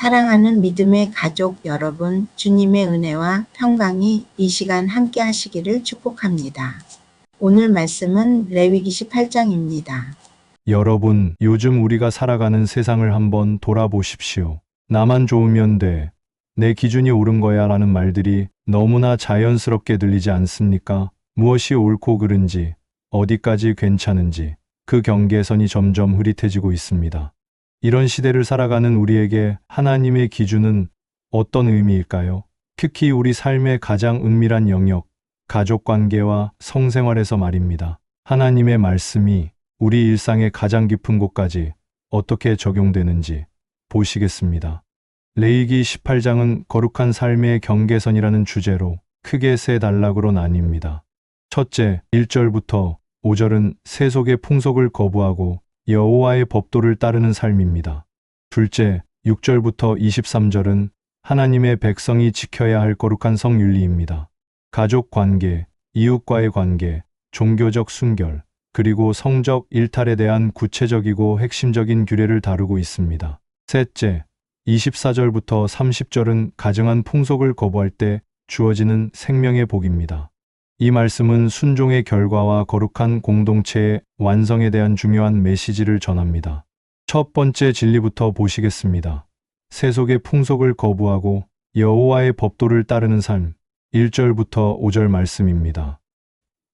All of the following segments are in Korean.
사랑하는 믿음의 가족 여러분, 주님의 은혜와 평강이 이 시간 함께 하시기를 축복합니다. 오늘 말씀은 레위기 18장입니다. 여러분, 요즘 우리가 살아가는 세상을 한번 돌아보십시오. 나만 좋으면 돼. 내 기준이 옳은 거야 라는 말들이 너무나 자연스럽게 들리지 않습니까? 무엇이 옳고 그른지, 어디까지 괜찮은지, 그 경계선이 점점 흐릿해지고 있습니다. 이런 시대를 살아가는 우리에게 하나님의 기준은 어떤 의미일까요? 특히 우리 삶의 가장 은밀한 영역, 가족 관계와 성생활에서 말입니다. 하나님의 말씀이 우리 일상의 가장 깊은 곳까지 어떻게 적용되는지 보시겠습니다. 레이기 18장은 거룩한 삶의 경계선이라는 주제로 크게 세 단락으로 나뉩니다. 첫째, 1절부터 5절은 세속의 풍속을 거부하고 여호와의 법도를 따르는 삶입니다. 둘째, 6절부터 23절은 하나님의 백성이 지켜야 할 거룩한 성윤리입니다. 가족 관계, 이웃과의 관계, 종교적 순결, 그리고 성적 일탈에 대한 구체적이고 핵심적인 규례를 다루고 있습니다. 셋째, 24절부터 30절은 가정한 풍속을 거부할 때 주어지는 생명의 복입니다. 이 말씀은 순종의 결과와 거룩한 공동체의 완성에 대한 중요한 메시지를 전합니다. 첫 번째 진리부터 보시겠습니다. 세속의 풍속을 거부하고 여호와의 법도를 따르는 삶 1절부터 5절 말씀입니다.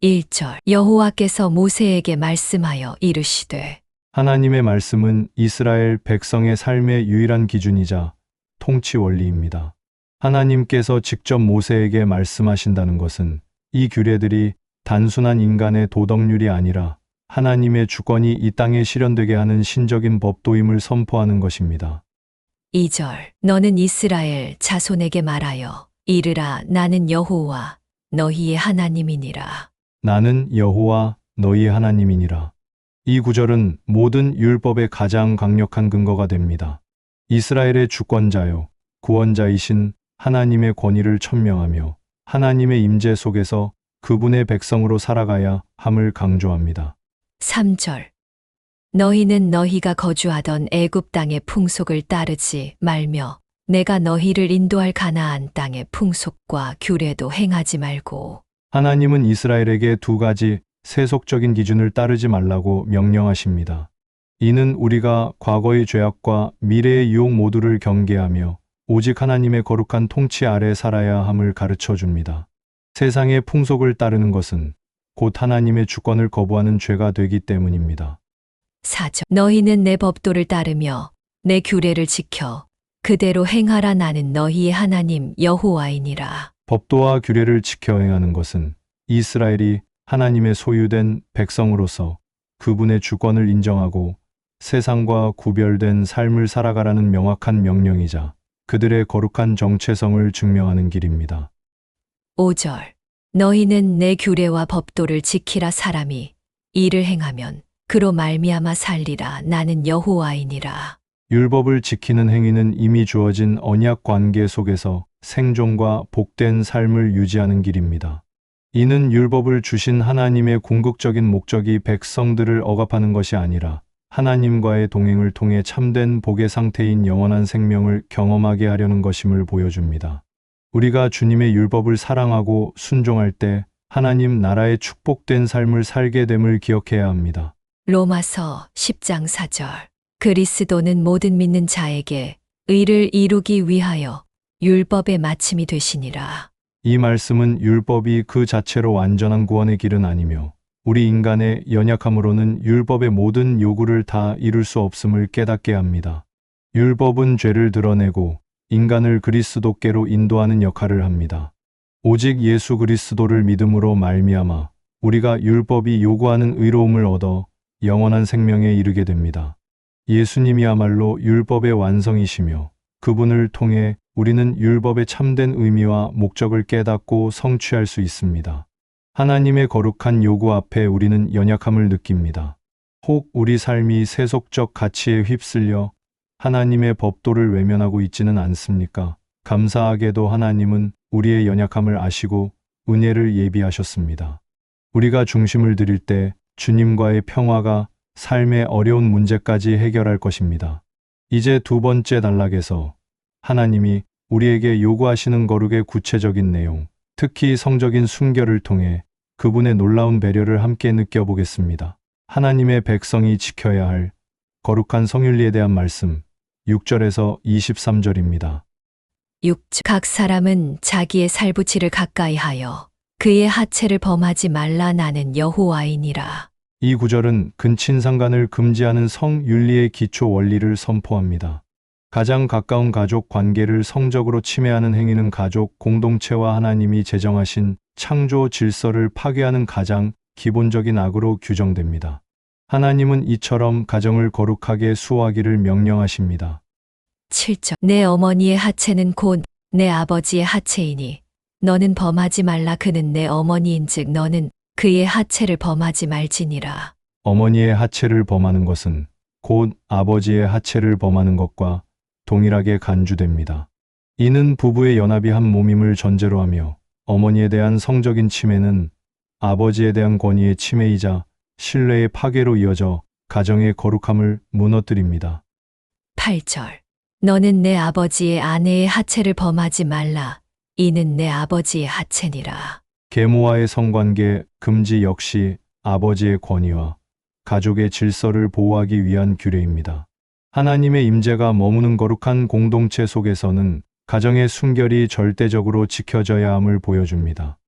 1절 여호와께서 모세에게 말씀하여 이르시되 하나님의 말씀은 이스라엘 백성의 삶의 유일한 기준이자 통치 원리입니다. 하나님께서 직접 모세에게 말씀하신다는 것은 이 규례들이 단순한 인간의 도덕률이 아니라 하나님의 주권이 이 땅에 실현되게 하는 신적인 법도임을 선포하는 것입니다. 2절 너는 이스라엘 자손에게 말하여 이르라 나는 여호와 너희의 하나님이니라 나는 여호와 너희 하나님이니라. 이 구절은 모든 율법의 가장 강력한 근거가 됩니다. 이스라엘의 주권자요, 구원자이신 하나님의 권위를 천명하며 하나님의 임재 속에서 그분의 백성으로 살아가야 함을 강조합니다. 3절 너희는 너희가 거주하던 애굽 땅의 풍속을 따르지 말며 내가 너희를 인도할 가나안 땅의 풍속과 규례도 행하지 말고 하나님은 이스라엘에게 두 가지 세속적인 기준을 따르지 말라고 명령하십니다. 이는 우리가 과거의 죄악과 미래의 유혹 모두를 경계하며 오직 하나님의 거룩한 통치 아래 살아야 함을 가르쳐 줍니다. 세상의 풍속을 따르는 것은 곧 하나님의 주권을 거부하는 죄가 되기 때문입니다. 4절 너희는 내 법도를 따르며 내 규례를 지켜 그대로 행하라 나는 너희의 하나님 여호와이니라 법도와 규례를 지켜 행하는 것은 이스라엘이 하나님의 소유된 백성으로서 그분의 주권을 인정하고 세상과 구별된 삶을 살아가라는 명확한 명령이자 그들의 거룩한 정체성을 증명하는 길입니다. 5절 너희는 내 규례와 법도를 지키라 사람이 이를 행하면 그로 말미암아 살리라 나는 여호와이니라 율법을 지키는 행위는 이미 주어진 언약 관계 속에서 생존과 복된 삶을 유지하는 길입니다. 이는 율법을 주신 하나님의 궁극적인 목적이 백성들을 억압하는 것이 아니라 하나님과의 동행을 통해 참된 복의 상태인 영원한 생명을 경험하게 하려는 것임을 보여줍니다. 우리가 주님의 율법을 사랑하고 순종할 때 하나님 나라의 축복된 삶을 살게 됨을 기억해야 합니다. 로마서 10장 4절 그리스도는 모든 믿는 자에게 의를 이루기 위하여 율법의 마침이 되시니라 이 말씀은 율법이 그 자체로 완전한 구원의 길은 아니며 우리 인간의 연약함으로는 율법의 모든 요구를 다 이룰 수 없음을 깨닫게 합니다. 율법은 죄를 드러내고 인간을 그리스도께로 인도하는 역할을 합니다. 오직 예수 그리스도를 믿음으로 말미암아 우리가 율법이 요구하는 의로움을 얻어 영원한 생명에 이르게 됩니다. 예수님이야말로 율법의 완성이시며 그분을 통해 우리는 율법의 참된 의미와 목적을 깨닫고 성취할 수 있습니다. 하나님의 거룩한 요구 앞에 우리는 연약함을 느낍니다. 혹 우리 삶이 세속적 가치에 휩쓸려 하나님의 법도를 외면하고 있지는 않습니까? 감사하게도 하나님은 우리의 연약함을 아시고 은혜를 예비하셨습니다. 우리가 중심을 드릴 때 주님과의 평화가 삶의 어려운 문제까지 해결할 것입니다. 이제 두 번째 단락에서 하나님이 우리에게 요구하시는 거룩의 구체적인 내용, 특히 성적인 순결을 통해 그분의 놀라운 배려를 함께 느껴보겠습니다. 하나님의 백성이 지켜야 할 거룩한 성윤리에 대한 말씀 6절에서 23절입니다. 6. 각 사람은 자기의 살부치를 가까이 하여 그의 하체를 범하지 말라 나는 여호와이니라. 이 구절은 근친상간을 금지하는 성윤리의 기초 원리를 선포합니다. 가장 가까운 가족 관계를 성적으로 침해하는 행위는 가족 공동체와 하나님이 제정하신 창조 질서를 파괴하는 가장 기본적인 악으로 규정됩니다. 하나님은 이처럼 가정을 거룩하게 수호하기를 명령하십니다. 7절 내 어머니의 하체는 곧 내 아버지의 하체이니 너는 범하지 말라 그는 내 어머니인즉 너는 그의 하체를 범하지 말지니라. 어머니의 하체를 범하는 것은 곧 아버지의 하체를 범하는 것과 동일하게 간주됩니다. 이는 부부의 연합이 한 몸임을 전제로 하며 어머니에 대한 성적인 침해는 아버지에 대한 권위의 침해이자 신뢰의 파괴로 이어져 가정의 거룩함을 무너뜨립니다. 8절 너는 내 아버지의 아내의 하체를 범하지 말라. 이는 내 아버지의 하체니라. 계모와의 성관계 금지 역시 아버지의 권위와 가족의 질서를 보호하기 위한 규례입니다. 하나님의 임재가 머무는 거룩한 공동체 속에서는 가정의 순결이 절대적으로 지켜져야 함을 보여줍니다.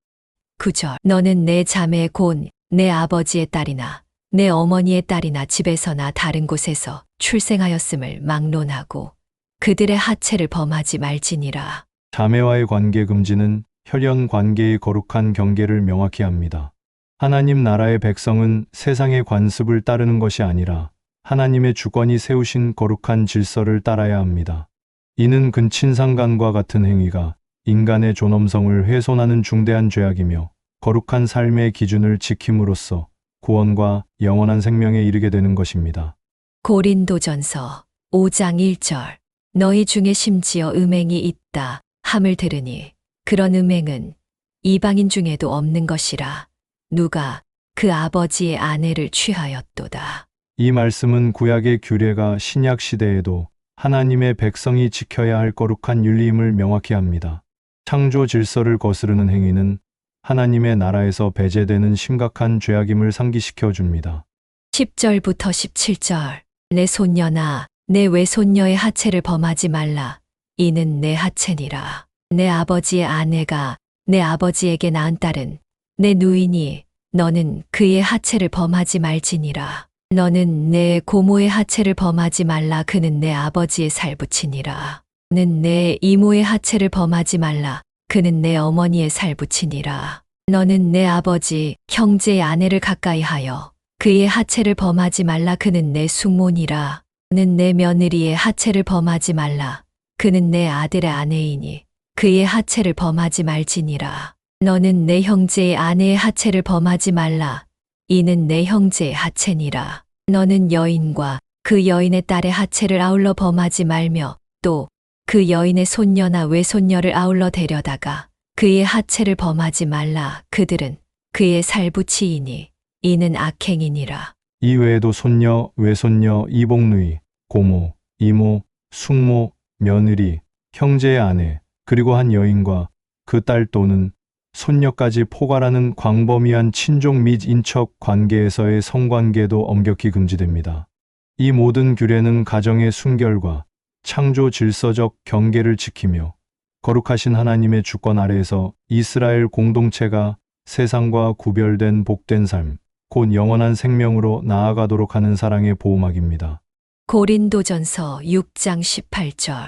9절 너는 내 자매 곧 내 아버지의 딸이나 내 어머니의 딸이나 집에서나 다른 곳에서 출생하였음을 막론하고 그들의 하체를 범하지 말지니라. 자매와의 관계 금지는 혈연 관계의 거룩한 경계를 명확히 합니다. 하나님 나라의 백성은 세상의 관습을 따르는 것이 아니라 하나님의 주권이 세우신 거룩한 질서를 따라야 합니다. 이는 근친상간과 같은 행위가 인간의 존엄성을 훼손하는 중대한 죄악이며 거룩한 삶의 기준을 지킴으로써 구원과 영원한 생명에 이르게 되는 것입니다. 고린도전서 5장 1절 너희 중에 심지어 음행이 있다 함을 들으니 그런 음행은 이방인 중에도 없는 것이라 누가 그 아버지의 아내를 취하였도다. 이 말씀은 구약의 규례가 신약 시대에도 하나님의 백성이 지켜야 할 거룩한 윤리임을 명확히 합니다. 창조 질서를 거스르는 행위는 하나님의 나라에서 배제되는 심각한 죄악임을 상기시켜 줍니다. 10절부터 17절. 내 손녀나 내 외손녀의 하체를 범하지 말라. 이는 내 하체니라. 내 아버지의 아내가 내 아버지에게 낳은 딸은 내 누이니 너는 그의 하체를 범하지 말지니라. 너는 내 고모의 하체를 범하지 말라. 그는 내 아버지의 살부치니라. 너는 내 이모의 하체를 범하지 말라 그는 내 어머니의 살부치니라 너는 내 아버지 형제의 아내를 가까이 하여 그의 하체를 범하지 말라 그는 내 숙모니라. 는 내 며느리의 하체를 범하지 말라. 그는 내 아들의 아내이니 그의 하체를 범하지 말지니라. 너는 내 형제의 아내의 하체를 범하지 말라. 이는 내 형제의 하체니라. 너는 여인과 그 여인의 딸의 하체를 아울러 범하지 말며 또 그 여인의 손녀나 외손녀를 아울러 데려다가 그의 하체를 범하지 말라. 그들은 그의 살부치이니 이는 악행이니라. 이 외에도 손녀, 외손녀, 이복누이, 고모, 이모, 숙모, 며느리, 형제의 아내, 그리고 한 여인과 그 딸 또는 손녀까지 포괄하는 광범위한 친족 및 인척 관계에서의 성관계도 엄격히 금지됩니다. 이 모든 규례는 가정의 순결과 창조 질서적 경계를 지키며 거룩하신 하나님의 주권 아래에서 이스라엘 공동체가 세상과 구별된 복된 삶, 곧 영원한 생명으로 나아가도록 하는 사랑의 보호막입니다. 고린도전서 6장 18절.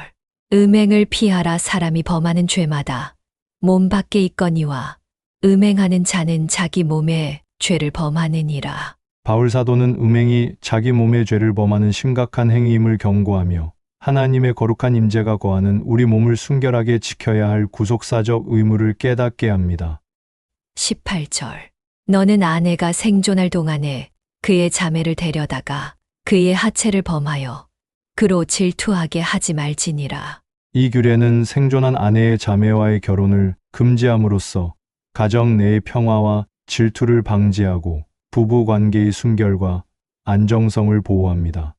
음행을 피하라 사람이 범하는 죄마다 몸 밖에 있거니와 음행하는 자는 자기 몸에 죄를 범하느니라. 바울 사도는 음행이 자기 몸의 죄를 범하는 심각한 행위임을 경고하며 하나님의 거룩한 임재가 거하는 우리 몸을 순결하게 지켜야 할 구속사적 의무를 깨닫게 합니다. 18절. 너는 아내가 생존할 동안에 그의 자매를 데려다가 그의 하체를 범하여 그로 질투하게 하지 말지니라. 이 규례는 생존한 아내의 자매와의 결혼을 금지함으로써 가정 내의 평화와 질투를 방지하고 부부 관계의 순결과 안정성을 보호합니다.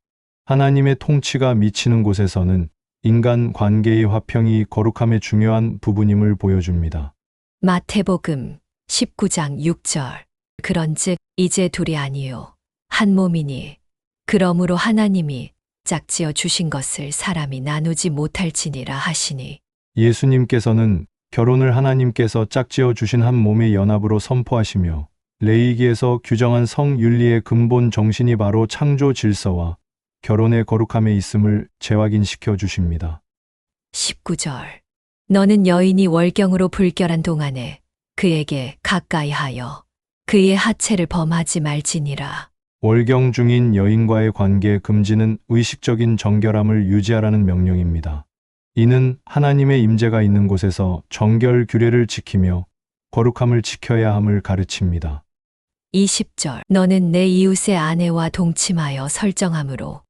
하나님의 통치가 미치는 곳에서는 인간 관계의 화평이 거룩함의 중요한 부분임을 보여줍니다. 마태복음 19장 6절. 그런즉 이제 둘이 아니요 한 몸이니 그러므로 하나님이 짝지어 주신 것을 사람이 나누지 못할지니라 하시니 예수님께서는 결혼을 하나님께서 짝지어 주신 한 몸의 연합으로 선포하시며 레이기에서 규정한 성윤리의 근본 정신이 바로 창조 질서와 결혼의 거룩함에 있음을 재확인시켜 주십니다. 19절. 너는 여인이 월경으로 불결한 동안에 그에게 가까이 하여 그의 하체를 범하지 말지니라. 월경 중인 여인과의 관계 금지는 의식적인 정결함을 유지하라는 명령입니다. 이는 하나님의 임재가 있는 곳에서 정결 규례를 지키며 거룩함을 지켜야 함을 가르칩니다. 20절. 너는 내 이웃의 아내와 동침하여 설정함으로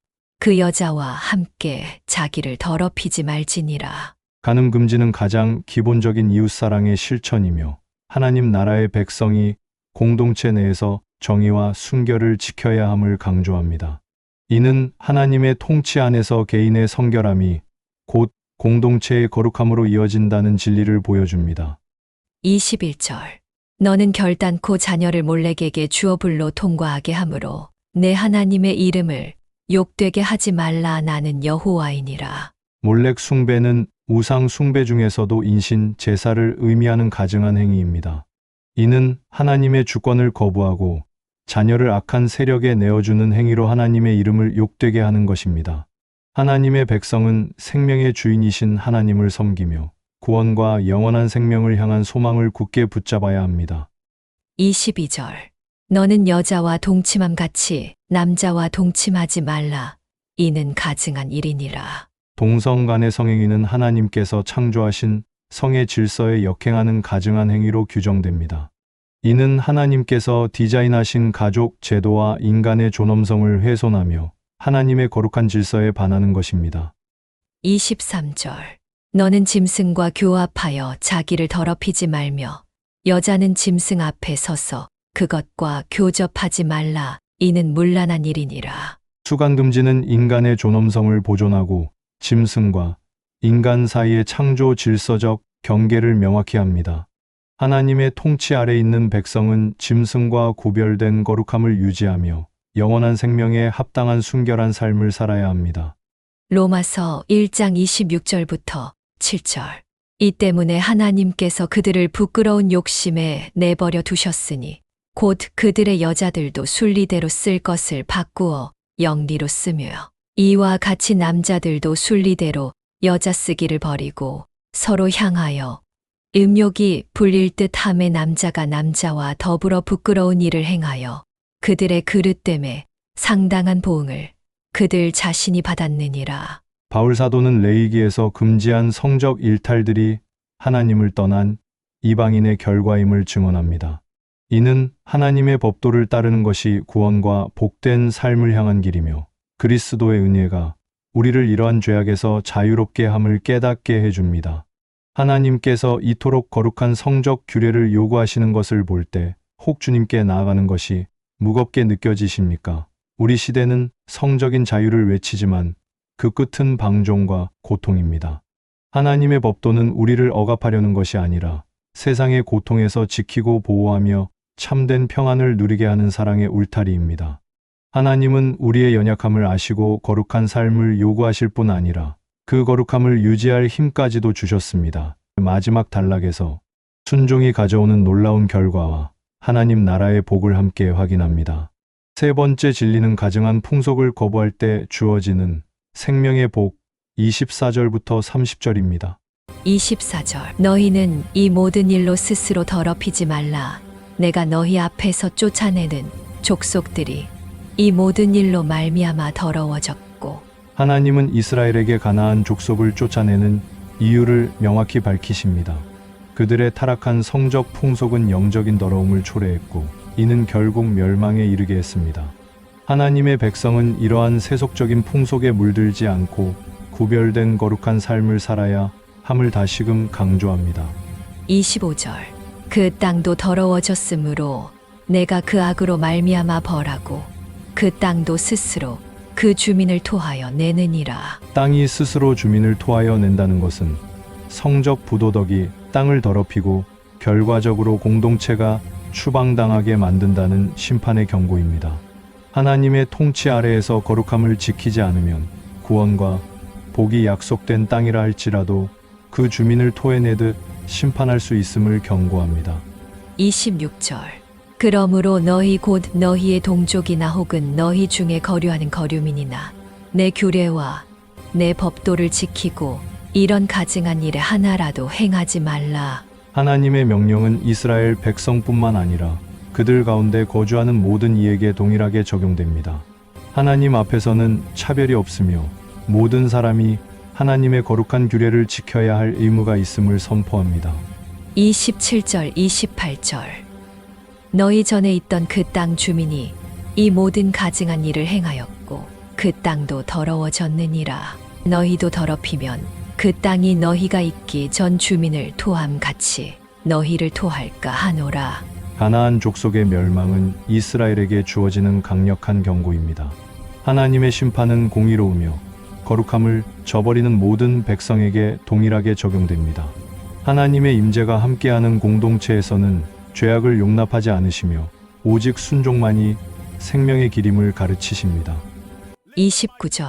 그 여자와 함께 자기를 더럽히지 말지니라. 간음 금지는 가장 기본적인 이웃 사랑의 실천이며 하나님 나라의 백성이 공동체 내에서 정의와 순결을 지켜야 함을 강조합니다. 이는 하나님의 통치 안에서 개인의 성결함이 곧 공동체의 거룩함으로 이어진다는 진리를 보여줍니다. 21절. 너는 결단코 자녀를 몰래에게 주어 불로 통과하게 하므로 내 하나님의 이름을 욕되게 하지 말라 나는 여호와이니라. 몰렉 숭배는 우상 숭배 중에서도 인신 제사를 의미하는 가증한 행위입니다. 이는 하나님의 주권을 거부하고 자녀를 악한 세력에 내어주는 행위로 하나님의 이름을 욕되게 하는 것입니다. 하나님의 백성은 생명의 주인이신 하나님을 섬기며 구원과 영원한 생명을 향한 소망을 굳게 붙잡아야 합니다. 22절. 너는 여자와 동침함 같이 남자와 동침하지 말라. 이는 가증한 일이니라. 동성 간의 성행위는 하나님께서 창조하신 성의 질서에 역행하는 가증한 행위로 규정됩니다. 이는 하나님께서 디자인하신 가족 제도와 인간의 존엄성을 훼손하며 하나님의 거룩한 질서에 반하는 것입니다. 23절. 너는 짐승과 교합하여 자기를 더럽히지 말며 여자는 짐승 앞에 서서 그것과 교접하지 말라. 이는 문란한 일이니라. 수간 금지는 인간의 존엄성을 보존하고 짐승과 인간 사이의 창조 질서적 경계를 명확히 합니다. 하나님의 통치 아래 있는 백성은 짐승과 구별된 거룩함을 유지하며 영원한 생명에 합당한 순결한 삶을 살아야 합니다. 로마서 1장 26절부터 7절. 이 때문에 하나님께서 그들을 부끄러운 욕심에 내버려 두셨으니 곧 그들의 여자들도 순리대로 쓸 것을 바꾸어 영리로 쓰며 이와 같이 남자들도 순리대로 여자 쓰기를 버리고 서로 향하여 음욕이 불릴 듯 함에 남자가 남자와 더불어 부끄러운 일을 행하여 그들의 그릇됨에 상당한 보응을 그들 자신이 받았느니라. 바울 사도는 레이기에서 금지한 성적 일탈들이 하나님을 떠난 이방인의 결과임을 증언합니다. 이는 하나님의 법도를 따르는 것이 구원과 복된 삶을 향한 길이며 그리스도의 은혜가 우리를 이러한 죄악에서 자유롭게 함을 깨닫게 해줍니다. 하나님께서 이토록 거룩한 성적 규례를 요구하시는 것을 볼 때 혹 주님께 나아가는 것이 무겁게 느껴지십니까? 우리 시대는 성적인 자유를 외치지만 그 끝은 방종과 고통입니다. 하나님의 법도는 우리를 억압하려는 것이 아니라 세상의 고통에서 지키고 보호하며 참된 평안을 누리게 하는 사랑의 울타리입니다. 하나님은 우리의 연약함을 아시고 거룩한 삶을 요구하실 뿐 아니라 그 거룩함을 유지할 힘까지도 주셨습니다. 마지막 단락에서 순종이 가져오는 놀라운 결과와 하나님 나라의 복을 함께 확인합니다. 세 번째 진리는 가증한 풍속을 거부할 때 주어지는 생명의 복 24절부터 30절입니다. 24절. 너희는 이 모든 일로 스스로 더럽히지 말라. 내가 너희 앞에서 쫓아내는 족속들이 이 모든 일로 말미암아 더러워졌고 하나님은 이스라엘에게 가나안 족속을 쫓아내는 이유를 명확히 밝히십니다. 그들의 타락한 성적 풍속은 영적인 더러움을 초래했고 이는 결국 멸망에 이르게 했습니다. 하나님의 백성은 이러한 세속적인 풍속에 물들지 않고 구별된 거룩한 삶을 살아야 함을 다시금 강조합니다. 25절. 그 땅도 더러워졌으므로 내가 그 악으로 말미암아 벌하고 그 땅도 스스로 그 주민을 토하여 내느니라. 땅이 스스로 주민을 토하여 낸다는 것은 성적 부도덕이 땅을 더럽히고 결과적으로 공동체가 추방당하게 만든다는 심판의 경고입니다. 하나님의 통치 아래에서 거룩함을 지키지 않으면 구원과 복이 약속된 땅이라 할지라도 그 주민을 토해내듯 심판할 수 있음을 경고합니다. 26절. 그러므로 너희 곧 너희의 동족이나 혹은 너희 중에 거류하는 거류민이나 내 규례와 내 법도를 지키고 이런 가증한 일에 하나라도 행하지 말라. 하나님의 명령은 이스라엘 백성뿐만 아니라 그들 가운데 거주하는 모든 이에게 동일하게 적용됩니다. 하나님 앞에서는 차별이 없으며 모든 사람이 하나님의 거룩한 규례를 지켜야 할 의무가 있음을 선포합니다. 27절, 28절. 너희 전에 있던 그 땅 주민이 이 모든 가증한 일을 행하였고 그 땅도 더러워졌느니라. 너희도 더럽히면 그 땅이 너희가 있기 전 주민을 토함 같이 너희를 토할까 하노라. 가나안 족속의 멸망은 이스라엘에게 주어지는 강력한 경고입니다. 하나님의 심판은 공의로우며 거룩함을 저버리는 모든 백성에게 동일하게 적용됩니다. 하나님의 임재가 함께하는 공동체에서는 죄악을 용납하지 않으시며 오직 순종만이 생명의 기림을 가르치십니다. 29절.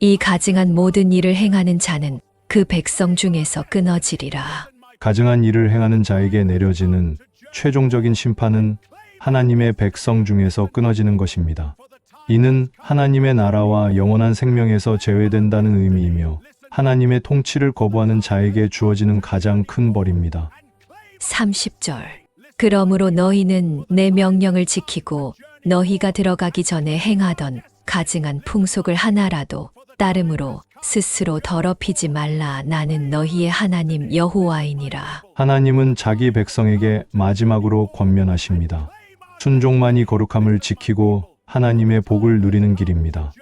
이 가증한 모든 일을 행하는 자는 그 백성 중에서 끊어지리라. 가증한 일을 행하는 자에게 내려지는 최종적인 심판은 하나님의 백성 중에서 끊어지는 것입니다. 이는 하나님의 나라와 영원한 생명에서 제외된다는 의미이며 하나님의 통치를 거부하는 자에게 주어지는 가장 큰 벌입니다. 30절. 그러므로 너희는 내 명령을 지키고 너희가 들어가기 전에 행하던 가증한 풍속을 하나라도 따름으로 스스로 더럽히지 말라 나는 너희의 하나님 여호와이니라. 하나님은 자기 백성에게 마지막으로 권면하십니다. 순종만이 거룩함을 지키고 하나님의 복을 누리는 길입니다.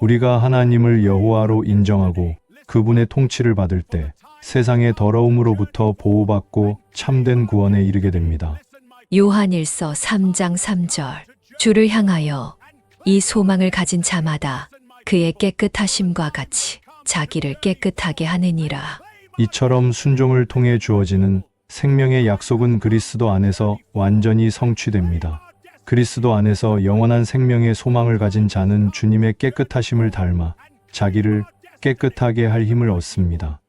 우리가 하나님을 여호와로 인정하고 그분의 통치를 받을 때 세상의 더러움으로부터 보호받고 참된 구원에 이르게 됩니다. 요한일서 3장 3절. 주를 향하여 이 소망을 가진 자마다 그의 깨끗하심과 같이 자기를 깨끗하게 하느니라. 이처럼 순종을 통해 주어지는 생명의 약속은 그리스도 안에서 완전히 성취됩니다. 그리스도 안에서 영원한 생명의 소망을 가진 자는 주님의 깨끗하심을 닮아 자기를 깨끗하게 할 힘을 얻습니다.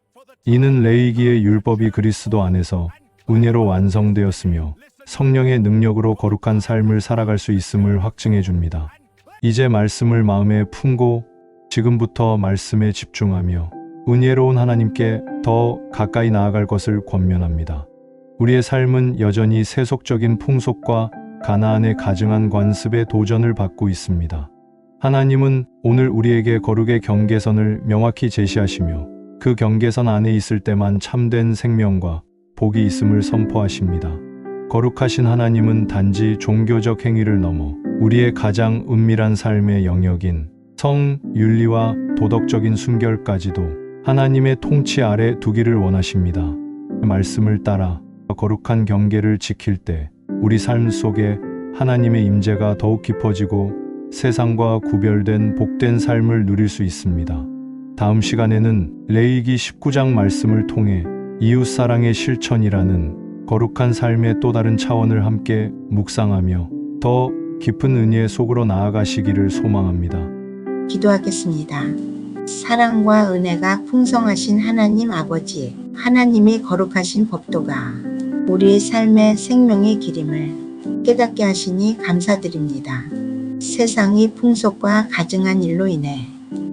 이는 레이기의 율법이 그리스도 안에서 은혜로 완성되었으며 성령의 능력으로 거룩한 삶을 살아갈 수 있음을 확증해 줍니다. 이제 말씀을 마음에 품고 지금부터 말씀에 집중하며 은혜로운 하나님께 더 가까이 나아갈 것을 권면합니다. 우리의 삶은 여전히 세속적인 풍속과 가나안의 가증한 관습에 도전을 받고 있습니다. 하나님은 오늘 우리에게 거룩의 경계선을 명확히 제시하시며 그 경계선 안에 있을 때만 참된 생명과 복이 있음을 선포하십니다. 거룩하신 하나님은 단지 종교적 행위를 넘어 우리의 가장 은밀한 삶의 영역인 성, 윤리와 도덕적인 순결까지도 하나님의 통치 아래 두기를 원하십니다. 말씀을 따라 거룩한 경계를 지킬 때 우리 삶 속에 하나님의 임재가 더욱 깊어지고 세상과 구별된 복된 삶을 누릴 수 있습니다. 다음 시간에는 레이기 19장 말씀을 통해 이웃 사랑의 실천이라는 거룩한 삶의 또 다른 차원을 함께 묵상하며 더 깊은 은혜 속으로 나아가시기를 소망합니다. 기도하겠습니다. 사랑과 은혜가 풍성하신 하나님 아버지, 하나님이 거룩하신 법도가 우리의 삶의 생명의 기림을 깨닫게 하시니 감사드립니다. 세상이 풍속과 가증한 일로 인해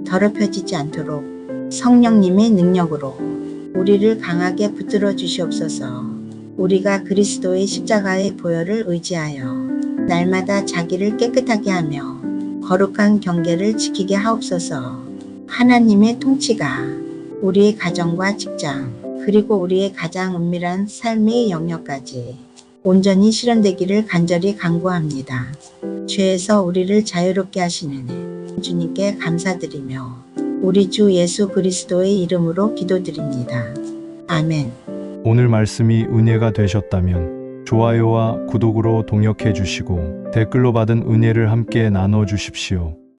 더럽혀지지 않도록 성령님의 능력으로 우리를 강하게 붙들어 주시옵소서. 우리가 그리스도의 십자가의 보혈을 의지하여 날마다 자기를 깨끗하게 하며 거룩한 경계를 지키게 하옵소서. 하나님의 통치가 우리의 가정과 직장, 그리고 우리의 가장 은밀한 삶의 영역까지 온전히 실현되기를 간절히 간구합니다. 죄에서 우리를 자유롭게 하시는 주님께 감사드리며 우리 주 예수 그리스도의 이름으로 기도드립니다. 아멘. 오늘 말씀이 은혜가 되셨다면 좋아요와 구독으로 동역해 주시고 댓글로 받은 은혜를 함께 나눠 주십시오.